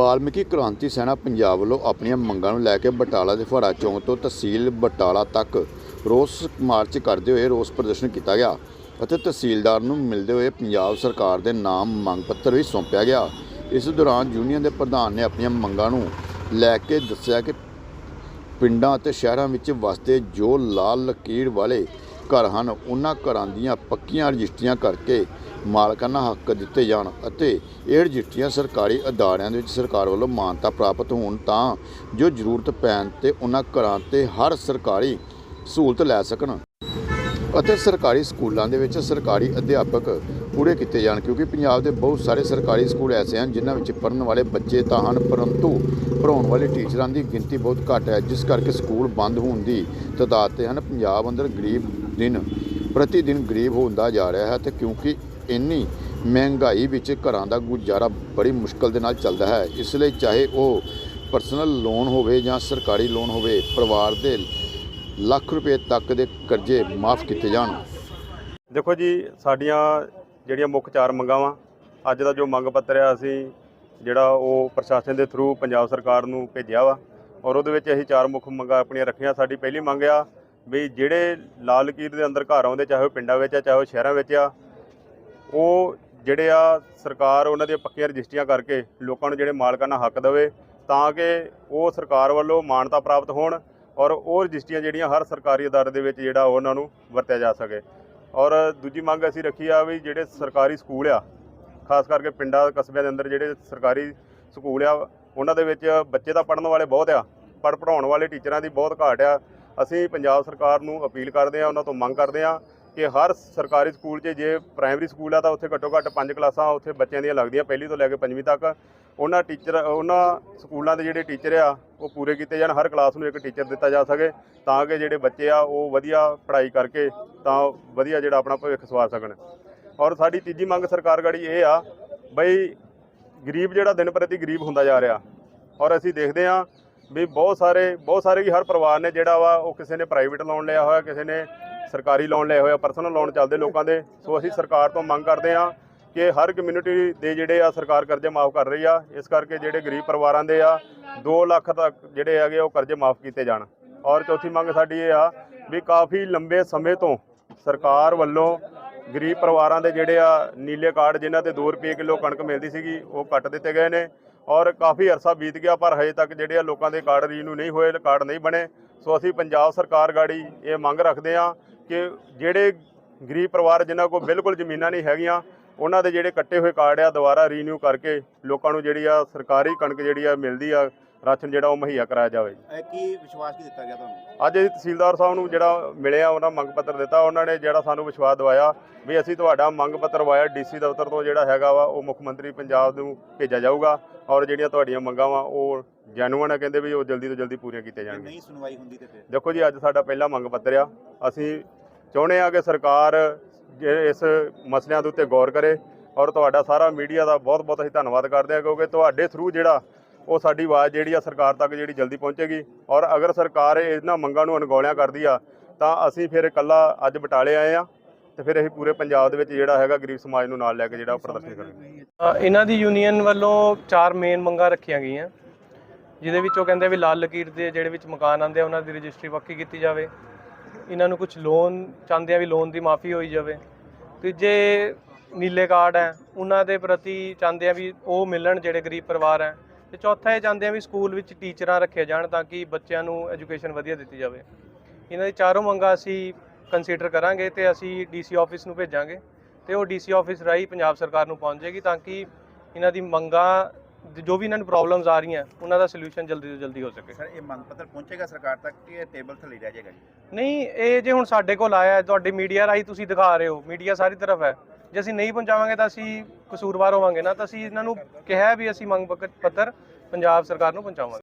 ਵਾਲਮੀਕੀ ਕ੍ਰਾਂਤੀ ਸੈਨਾ ਪੰਜਾਬ ਵੱਲੋਂ ਆਪਣੀਆਂ ਮੰਗਾਂ ਨੂੰ ਲੈ ਕੇ ਬਟਾਲਾ ਦੇ ਫੜਾ ਚੌਂਕ ਤੋਂ ਤਹਿਸੀਲ ਬਟਾਲਾ ਤੱਕ ਰੋਸ ਮਾਰਚ ਕਰਦੇ ਹੋਏ ਰੋਸ ਪ੍ਰਦਰਸ਼ਨ ਕੀਤਾ ਗਿਆ ਅਤੇ ਤਹਿਸੀਲਦਾਰ ਨੂੰ ਮਿਲਦੇ ਹੋਏ ਪੰਜਾਬ ਸਰਕਾਰ ਦੇ ਨਾਮ ਮੰਗ ਪੱਤਰ ਵੀ ਸੌਂਪਿਆ ਗਿਆ। ਇਸ ਦੌਰਾਨ ਯੂਨੀਅਨ ਦੇ ਪ੍ਰਧਾਨ ਨੇ ਆਪਣੀਆਂ ਮੰਗਾਂ ਨੂੰ ਲੈ ਕੇ ਦੱਸਿਆ ਕਿ ਪਿੰਡਾਂ ਅਤੇ ਸ਼ਹਿਰਾਂ ਵਿੱਚ ਵਸਦੇ ਜੋ ਲਾਲ ਲਕੀਰ ਵਾਲੇ ਘਰ ਹਨ। ਉਹਨਾਂ ਘਰਾਂ ਦੀਆਂ ਪੱਕੀਆਂ ਰਜਿਸਟਰੀਆਂ ਕਰਕੇ ਮਾਲਕਾਨਾ ਹੱਕ ਦਿੱਤੇ ਜਾਣ ਅਤੇ ਇਹ ਰਜਿਸਟਰੀਆਂ ਸਰਕਾਰੀ ਅਦਾਰਿਆਂ ਦੇ ਵਿੱਚ ਸਰਕਾਰ ਵੱਲੋਂ ਮਾਨਤਾ ਪ੍ਰਾਪਤ ਹੋਣ ਤਾਂ ਜੋ ਜ਼ਰੂਰਤ ਪੈਣ ਤੇ ਉਹਨਾਂ ਘਰਾਂ ਤੇ ਹਰ ਸਰਕਾਰੀ ਸਹੂਲਤ ਲੈ ਸਕਣ। ਅਤੇ ਸਰਕਾਰੀ ਸਕੂਲਾਂ ਦੇ ਵਿੱਚ ਸਰਕਾਰੀ ਅਧਿਆਪਕ ਪੂਰੇ ਕੀਤੇ ਜਾਣ ਕਿਉਂਕਿ ਪੰਜਾਬ ਦੇ ਬਹੁਤ ਸਾਰੇ ਸਰਕਾਰੀ ਸਕੂਲ ਐਸੇ ਹਨ ਜਿਨ੍ਹਾਂ ਵਿੱਚ ਪੜ੍ਹਨ ਵਾਲੇ ਬੱਚੇ ਤਾਂ ਹਨ, ਪਰੰਤੂ ਪੜ੍ਹਾਉਣ ਵਾਲੇ ਟੀਚਰਾਂ ਦੀ ਗਿਣਤੀ ਬਹੁਤ ਘੱਟ ਹੈ, ਜਿਸ ਕਰਕੇ ਸਕੂਲ ਬੰਦ ਹੋਣ ਦੀ ਤਦਾਦ ਤੇ ਹਨ। ਪੰਜਾਬ ਅੰਦਰ ਗਰੀਬ ਦਿਨ ਪ੍ਰਤੀ ਦਿਨ ਗਰੀਬ ਹੁੰਦਾ ਜਾ ਰਿਹਾ ਹੈ ਤੇ ਕਿਉਂਕਿ ਇੰਨੀ ਮਹਿੰਗਾਈ ਵਿੱਚ ਘਰਾਂ ਦਾ ਗੁਜ਼ਾਰਾ ਬੜੀ ਮੁਸ਼ਕਲ ਦੇ ਨਾਲ ਚੱਲਦਾ ਹੈ। ਇਸ ਲਈ ਚਾਹੇ ਉਹ ਪਰਸਨਲ ਲੋਨ ਹੋਵੇ ਜਾਂ ਸਰਕਾਰੀ ਲੋਨ ਹੋਵੇ, ਪਰਿਵਾਰ ਦੇ ਲੱਖ ਰੁਪਏ ਤੱਕ ਦੇ ਕਰਜ਼ੇ ਮਾਫ ਕੀਤੇ ਜਾਣ। ਦੇਖੋ ਜੀ, ਸਾਡੀਆਂ ਜਿਹੜੀਆਂ ਮੁੱਖ ਚਾਰ ਮੰਗਾਂ ਵਾ, ਅੱਜ ਦਾ ਜੋ ਮੰਗ ਪੱਤਰ ਆ ਅਸੀਂ, ਜਿਹੜਾ ਉਹ ਪ੍ਰਸ਼ਾਸਨ ਦੇ ਥਰੂ ਪੰਜਾਬ ਸਰਕਾਰ ਨੂੰ ਭੇਜਿਆ ਵਾ ਔਰ ਉਹਦੇ ਵਿੱਚ ਅਸੀਂ ਚਾਰ ਮੁੱਖ ਮੰਗਾਂ ਆਪਣੀਆਂ ਰੱਖੀਆਂ। ਸਾਡੀ ਪਹਿਲੀ ਮੰਗ ਆ ਵੀ ਜਿਹੜੇ ਲਾਲ ਲਕੀਰ ਦੇ ਅੰਦਰ ਘਰ ਆਉਂਦੇ, ਚਾਹੇ ਉਹ ਪਿੰਡਾਂ ਵਿੱਚ ਆ, ਚਾਹੇ ਉਹ ਸ਼ਹਿਰਾਂ ਵਿੱਚ ਆ, ਉਹ ਜਿਹੜੇ ਆ ਸਰਕਾਰ ਉਹਨਾਂ ਦੀਆਂ ਪੱਕੀਆਂ ਰਜਿਸਟਰੀਆਂ ਕਰਕੇ ਲੋਕਾਂ ਨੂੰ ਜਿਹੜੇ ਮਾਲਕਾਨਾ ਹੱਕ ਦੇਵੇ, ਤਾਂ ਕਿ ਉਹ ਸਰਕਾਰ ਵੱਲੋਂ ਮਾਨਤਾ ਪ੍ਰਾਪਤ ਹੋਣ ਔਰ ਉਹ ਰਜਿਸਟਰੀਆਂ ਜਿਹੜੀਆਂ ਹਰ ਸਰਕਾਰੀ ਅਦਾਰੇ ਦੇ ਵਿੱਚ ਜਿਹੜਾ ਉਹਨਾਂ ਨੂੰ ਵਰਤਿਆ ਜਾ ਸਕੇ। ਔਰ ਦੂਜੀ ਮੰਗ ਅਸੀਂ ਰੱਖੀ ਆ ਵੀ ਜਿਹੜੇ ਸਰਕਾਰੀ ਸਕੂਲ ਆ, ਖਾਸ ਕਰਕੇ ਪਿੰਡਾਂ ਕਸਬਿਆਂ ਦੇ ਅੰਦਰ ਜਿਹੜੇ ਸਰਕਾਰੀ ਸਕੂਲ ਆ, ਉਹਨਾਂ ਦੇ ਵਿੱਚ ਬੱਚੇ ਤਾਂ ਪੜ੍ਹਨ ਵਾਲੇ ਬਹੁਤ ਆ, ਪਰ ਪੜ੍ਹਾਉਣ ਵਾਲੇ ਟੀਚਰਾਂ ਦੀ ਬਹੁਤ ਘਾਟ ਆ ਅਸੀਂ ਪੰਜਾਬ ਸਰਕਾਰ ਨੂੰ ਅਪੀਲ ਕਰਦੇ ਹਾਂ, ਉਹਨਾਂ ਤੋਂ ਮੰਗ ਕਰਦੇ ਹਾਂ ਕਿ ਹਰ ਸਰਕਾਰੀ ਸਕੂਲ 'ਚ ਜੇ ਪ੍ਰਾਇਮਰੀ ਸਕੂਲ ਆ ਤਾਂ ਉੱਥੇ ਘੱਟੋ ਘੱਟ ਪੰਜ ਕਲਾਸਾਂ ਉੱਥੇ ਬੱਚਿਆਂ ਦੀਆਂ ਲੱਗਦੀਆਂ ਪਹਿਲੀ ਤੋਂ ਲੈ ਕੇ ਪੰਜਵੀਂ ਤੱਕ। ਉਹਨਾਂ ਟੀਚਰ, ਉਹਨਾਂ ਸਕੂਲਾਂ ਦੇ ਜਿਹੜੇ ਟੀਚਰ ਆ, ਉਹ ਪੂਰੇ ਕੀਤੇ ਜਾਣ, ਹਰ ਕਲਾਸ ਨੂੰ ਇੱਕ ਟੀਚਰ ਦਿੱਤਾ ਜਾ ਸਕੇ ਤਾਂ ਕਿ ਜਿਹੜੇ ਬੱਚੇ ਆ, ਉਹ ਵਧੀਆ ਪੜ੍ਹਾਈ ਕਰਕੇ ਤਾਂ ਵਧੀਆ ਜਿਹੜਾ ਆਪਣਾ ਭਵਿੱਖ ਸਵਾਰ ਸਕਣ। ਔਰ ਸਾਡੀ ਤੀਜੀ ਮੰਗ ਸਰਕਾਰ ਗੜੀ ਇਹ ਆ, ਬਈ ਗਰੀਬ ਜਿਹੜਾ ਦਿਨ ਪ੍ਰਤੀ ਗਰੀਬ ਹੁੰਦਾ ਜਾ ਰਿਹਾ। ਔਰ ਅਸੀਂ ਦੇਖਦੇ ਆ ਵੀ ਬਹੁਤ ਸਾਰੇ ਬਹੁਤ ਸਾਰੇ ਹੀ ਹਰ ਪਰਿਵਾਰ ਨੇ ਜਿਹੜਾ ਵਾ ਉਹ ਕਿਸੇ ਨੇ ਪ੍ਰਾਈਵੇਟ ਲੋਨ ਲਿਆ ਹੋਇਆ, ਕਿਸੇ ਨੇ ਸਰਕਾਰੀ ਲੋਨ ਲਿਆ ਹੋਇਆ ਪਰਸਨਲ ਲੋਨ ਚੱਲਦੇ ਲੋਕਾਂ ਦੇ। ਸੋ ਅਸੀਂ ਸਰਕਾਰ ਤੋਂ ਮੰਗ ਕਰਦੇ ਆ ਕਿ ਹਰ ਕਮਿਊਨਿਟੀ ਦੇ ਜਿਹੜੇ ਆ ਸਰਕਾਰ ਕਰਜ਼ੇ ਮਾਫ ਕਰ ਰਹੀ ਆ। ਇਸ ਕਰਕੇ ਜਿਹੜੇ ਗਰੀਬ ਪਰਿਵਾਰਾਂ ਦੇ ਆ 2 ਲੱਖ ਤੱਕ ਜਿਹੜੇ ਹੈਗੇ ਉਹ ਕਰਜ਼ੇ ਮਾਫ ਕੀਤੇ ਜਾਣ। ਔਰ ਚੌਥੀ ਮੰਗ ਸਾਡੀ ਇਹ ਆ ਵੀ ਕਾਫੀ ਲੰਬੇ ਸਮੇਂ ਤੋਂ ਸਰਕਾਰ ਵੱਲੋਂ ਗਰੀਬ ਪਰਿਵਾਰਾਂ ਦੇ ਜਿਹੜੇ ਆ ਨੀਲੇ ਕਾਰਡ ਜਿਨ੍ਹਾਂ ਤੇ 2 ਰੁਪਏ ਕਿਲੋ ਕਣਕ ਮਿਲਦੀ ਸੀਗੀ, ਉਹ ਕੱਟ ਦਿੱਤੇ ਗਏ ਨੇ। ਔਰ ਕਾਫੀ ਅਰਸਾ ਬੀਤ ਗਿਆ ਪਰ ਹਜੇ ਤੱਕ ਜਿਹੜੇ ਆ ਲੋਕਾਂ ਦੇ ਕਾਰਡ ਰੀਨਿਊ ਨਹੀਂ ਹੋਏ ਕਾਰਡ ਨਹੀਂ ਬਣੇ। ਸੋ ਅਸੀਂ ਪੰਜਾਬ ਸਰਕਾਰ ਗਾੜੀ ਇਹ ਮੰਗ ਰੱਖਦੇ ਆ ਕਿ ਜਿਹੜੇ ਗਰੀਬ ਪਰਿਵਾਰ ਜਿਨ੍ਹਾਂ ਕੋਲ ਬਿਲਕੁਲ ਜ਼ਮੀਨਾਂ ਨਹੀਂ ਹੈਗੀਆਂ ਉਹਨਾਂ ਦੇ ਜਿਹੜੇ ਕੱਟੇ ਹੋਏ ਕਾਰਡ ਆ ਦੁਬਾਰਾ ਰੀਨਿਊ ਕਰਕੇ ਲੋਕਾਂ ਨੂੰ ਜਿਹੜੀ ਆ ਸਰਕਾਰੀ ਕਣਕ ਜਿਹੜੀ ਆ ਮਿਲਦੀ ਆ ਰਾਸ਼ਨ ਜਿਹੜਾ ਉਹ ਮੁਹੱਈਆ ਕਰਾਇਆ ਜਾਵੇ। ਕੀ ਵਿਸ਼ਵਾਸ ਕੀ ਦਿੱਤਾ ਗਿਆ ਤੁਹਾਨੂੰ? ਅੱਜ ਅਸੀਂ ਤਹਿਸੀਲਦਾਰ ਸਾਹਿਬ ਨੂੰ ਜਿਹੜਾ ਮਿਲਿਆ ਉਹਨਾਂ ਮੰਗ ਪੱਤਰ ਦਿੱਤਾ ਉਹਨਾਂ ਨੇ ਜਿਹੜਾ ਸਾਨੂੰ ਵਿਸ਼ਵਾਸ ਦਿਵਾਇਆ ਵੀ ਅਸੀਂ ਤੁਹਾਡਾ ਮੰਗ ਪੱਤਰ ਵਾਇਆ ਡੀਸੀ ਦਫ਼ਤਰ ਤੋਂ ਜਿਹੜਾ ਹੈਗਾ ਵਾ ਉਹ ਮੁੱਖ ਮੰਤਰੀ ਪੰਜਾਬ ਨੂੰ ਭੇਜਿਆ ਜਾਊਗਾ। ਔਰ ਜਿਹੜੀਆਂ ਤੁਹਾਡੀਆਂ ਮੰਗਾਂ ਵਾ ਉਹ ਜੈਨੂਅਨ ਆ ਕਹਿੰਦੇ ਵੀ ਉਹ ਜਲਦੀ ਤੋਂ ਜਲਦੀ ਪੂਰੀਆਂ ਕੀਤੀਆਂ ਜਾਣਗੀਆਂ। ਨਹੀਂ ਸੁਣਵਾਈ ਹੁੰਦੀ ਤੇ ਫਿਰ? ਦੇਖੋ ਜੀ ਅੱਜ ਸਾਡਾ ਪਹਿਲਾ ਮੰਗ ਪੱਤਰ ਆ। ਅਸੀਂ ਚਾਹੁੰਦੇ ਆ ਕਿ ਸਰਕਾਰ ਜੇ ਇਸ ਮਸਲਿਆਂ ਦੇ ਉੱਤੇ ਗੌਰ ਕਰੇ ਔਰ ਤੁਹਾਡਾ ਸਾਰਾ ਮੀਡੀਆ ਦਾ ਬਹੁਤ ਬਹੁਤ ਅਸੀਂ ਧੰਨਵਾਦ ਕਰਦੇ ਆ ਕਿਉਂਕਿ ਤੁਹਾਡੇ ਥਰੂ ਜਿਹੜਾ ਉਹ ਸਾਡੀ ਆਵਾਜ਼ ਜਿਹੜੀ ਆ ਸਰਕਾਰ ਤੱਕ ਜਿਹੜੀ ਜਲਦੀ ਪਹੁੰਚੇਗੀ। ਔਰ ਅਗਰ ਸਰਕਾਰ ਇਹਨਾਂ ਮੰਗਾਂ ਨੂੰ ਅਣਗੌਲਿਆਂ ਕਰਦੀ ਆ ਤਾਂ ਅਸੀਂ ਫਿਰ ਇਕੱਲਾ ਅੱਜ ਬਟਾਲੇ ਆਏ ਆ ਤੇ ਫਿਰ ਅਸੀਂ ਪੂਰੇ ਪੰਜਾਬ ਦੇ ਵਿੱਚ ਜਿਹੜਾ ਹੈਗਾ ਗਰੀਬ ਸਮਾਜ ਨੂੰ ਨਾਲ ਲੈ ਕੇ ਜਿਹੜਾ ਉਹ ਪ੍ਰਦਰਸ਼ਨ ਕਰਾਂਗੇ। ਇਹਨਾਂ ਦੀ ਯੂਨੀਅਨ ਵੱਲੋਂ ਚਾਰ ਮੇਨ ਮੰਗਾਂ ਰੱਖੀਆਂ ਗਈਆਂ। ਜਿਹਦੇ ਵਿੱਚ ਉਹ ਕਹਿੰਦੇ ਵੀ ਲਾਲ ਲਕੀਰ ਦੇ ਜਿਹੜੇ ਵਿੱਚ ਮਕਾਨ ਆਂਦੇ ਆ, ਉਹਨਾਂ ਦੀ ਰਜਿਸਟਰੀ ਪੱਕੀ ਕੀਤੀ ਜਾਵੇ। ਇਹਨਾਂ ਨੂੰ ਕੁਝ ਲੋਨ ਚਾਹੁੰਦੇ ਆ ਵੀ ਲੋਨ ਦੀ ਮਾਫੀ ਹੋਈ ਜਾਵੇ। ਤੀਜੇ ਨੀਲੇ ਕਾਰਡ ਹੈ, ਉਹਨਾਂ ਦੇ ਪ੍ਰਤੀ ਚਾਹੁੰਦੇ ਆ ਵੀ ਉਹ ਮਿਲਣ ਜਿਹੜੇ ਗਰੀਬ ਪਰਿਵਾਰ ਹੈ। ਤੇ ਚੌਥਾ ਇਹ ਚਾਹੁੰਦੇ ਆ ਵੀ ਸਕੂਲ ਵਿੱਚ ਟੀਚਰਾਂ ਰੱਖੇ ਜਾਣ ਤਾਂ ਕਿ ਬੱਚਿਆਂ ਨੂੰ ਐਜੂਕੇਸ਼ਨ ਵਧੀਆ ਦਿੱਤੀ ਜਾਵੇ। ਇਹਨਾਂ ਦੀ ਚਾਰੋਂ ਮੰਗਾਂ ਅਸੀਂ ਕੰਸੀਡਰ ਕਰਾਂਗੇ ਤੇ ਅਸੀਂ ਡੀਸੀ ਆਫਿਸ ਨੂੰ ਭੇਜਾਂਗੇ। ਤੇ ਉਹ ਡੀਸੀ ਆਫਿਸ ਰਾਹੀਂ ਪੰਜਾਬ ਸਰਕਾਰ ਨੂੰ ਪਹੁੰਚ ਜਾਏਗੀ ਤਾਂ ਕਿ ਇਹਨਾਂ ਦੀ ਮੰਗਾਂ ਜੋ ਵੀ ਇਹਨਾਂ ਨੂੰ ਪ੍ਰੋਬਲਮਸ ਆ ਰਹੀਆਂ ਉਹਨਾਂ ਦਾ ਸੋਲੂਸ਼ਨ ਜਲਦੀ ਤੋਂ ਜਲਦੀ ਹੋ ਸਕੇ। ਸਰ ਇਹ ਮੰਗ ਪੱਤਰ ਪਹੁੰਚੇਗਾ ਸਰਕਾਰ ਤੱਕ ਕਿ ਇਹ ਟੇਬਲ ਥੱਲੇ ਰਹਿ ਜਾਏਗਾ ਜੀ? ਨਹੀਂ ਇਹ ਜੇ ਹੁਣ ਸਾਡੇ ਕੋਲ ਆਇਆ ਹੈ, ਤੁਹਾਡੀ ਮੀਡੀਆ ਰਾਹੀਂ ਤੁਸੀਂ ਦਿਖਾ ਰਹੇ ਹੋ ਮੀਡੀਆ ਸਾਰੀ ਤਰਫ ਹੈ। ਜੇ ਅਸੀਂ ਨਹੀਂ ਪਹੁੰਚਾਵਾਂਗੇ ਤਾਂ ਅਸੀਂ ਕਸੂਰਵਾਰ ਹੋਵਾਂਗੇ ਨਾ ਤਾਂ ਅਸੀਂ ਇਹਨਾਂ ਨੂੰ ਕਿਹਾ ਵੀ ਅਸੀਂ ਮੰਗ ਪੱਤਰ ਪੰਜਾਬ ਸਰਕਾਰ ਨੂੰ ਪਹੁੰਚਾਵਾਂਗੇ।